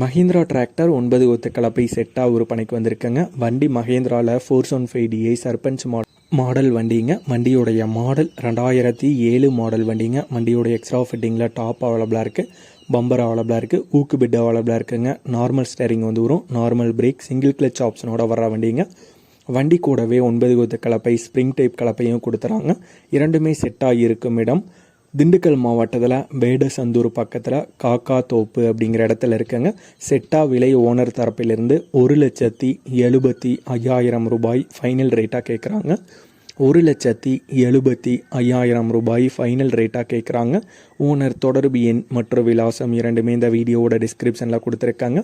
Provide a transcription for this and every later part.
Mahindra tractor ஒன்பது ஒத்து கலப்பை செட்டாக விற்பனைக்கு வந்திருக்குங்க. வண்டி மஹேந்திராவில் four one five DI Sarpanch model model வண்டிங்க. வண்டியுடைய மாடல் ரெண்டாயிரத்தி ஏழு மாடல் வண்டிங்க. வண்டியோட எக்ஸ்ட்ரா ஃபிட்டிங்கில் டாப் அவைலபிளாக இருக்குது பம்பர் அவைலபிளாக இருக்குது ஊக்கு பெட் அவைலபிளாக இருக்குங்க. நார்மல் ஸ்டேரிங் வந்து வரும். நார்மல் பிரேக் சிங்கிள் கிளச் ஆப்ஷனோட வர வண்டிங்க. வண்டி கூடவே ஒன்பது கொத்து கலப்பை ஸ்ப்ரிங் டைப் கலப்பையும் கொடுத்துறாங்க. இரண்டுமே செட்டாக இருக்கும் இடம். திண்டுக்கல் மாவட்டத்தில் வேடசந்தூர் பக்கத்தில் காக்கா தோப்பு அப்படிங்கிற இடத்துல இருக்குங்க. செட்டா விலை ஓனர் தரப்பிலிருந்து ஒரு லட்சத்தி எழுபத்தி ஐயாயிரம் ரூபாய் ஃபைனல் ரேட்டாக கேட்குறாங்க ஒரு லட்சத்தி எழுபத்தி ஐயாயிரம் ரூபாய் ஃபைனல் ரேட்டாக கேட்குறாங்க ஓனர் தொடர்பு எண் மற்றும் விலாசம் இரண்டுமே இந்த வீடியோவோட டிஸ்கிரிப்ஷனில் கொடுத்துருக்காங்க.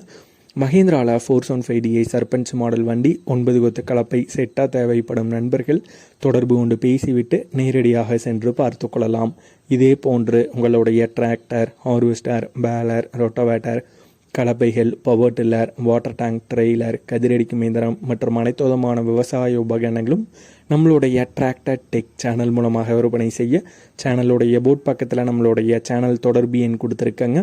மஹேந்திராவில் four one five DI Sarpanch model வண்டி ஒன்பது கொத்து கலப்பை செட்டாக தேவைப்படும் நண்பர்கள் தொடர்பு கொண்டு பேசிவிட்டு நேரடியாக சென்று பார்த்து கொள்ளலாம். இதே போன்று உங்களுடைய tractor harvester baler rotavator கலப்பைகள் power tiller water tank trailer கதிரடிக்கும் இயந்திரம் மற்றும் அனைத்து விதமான விவசாய உபகரணங்களும் நம்மளுடைய டிராக்டர் டெக் சேனல் மூலமாக விற்பனை செய்ய சேனலுடைய போட் பக்கத்தில் நம்மளுடைய சேனல் தொடர்பு எண் கொடுத்துருக்கங்க.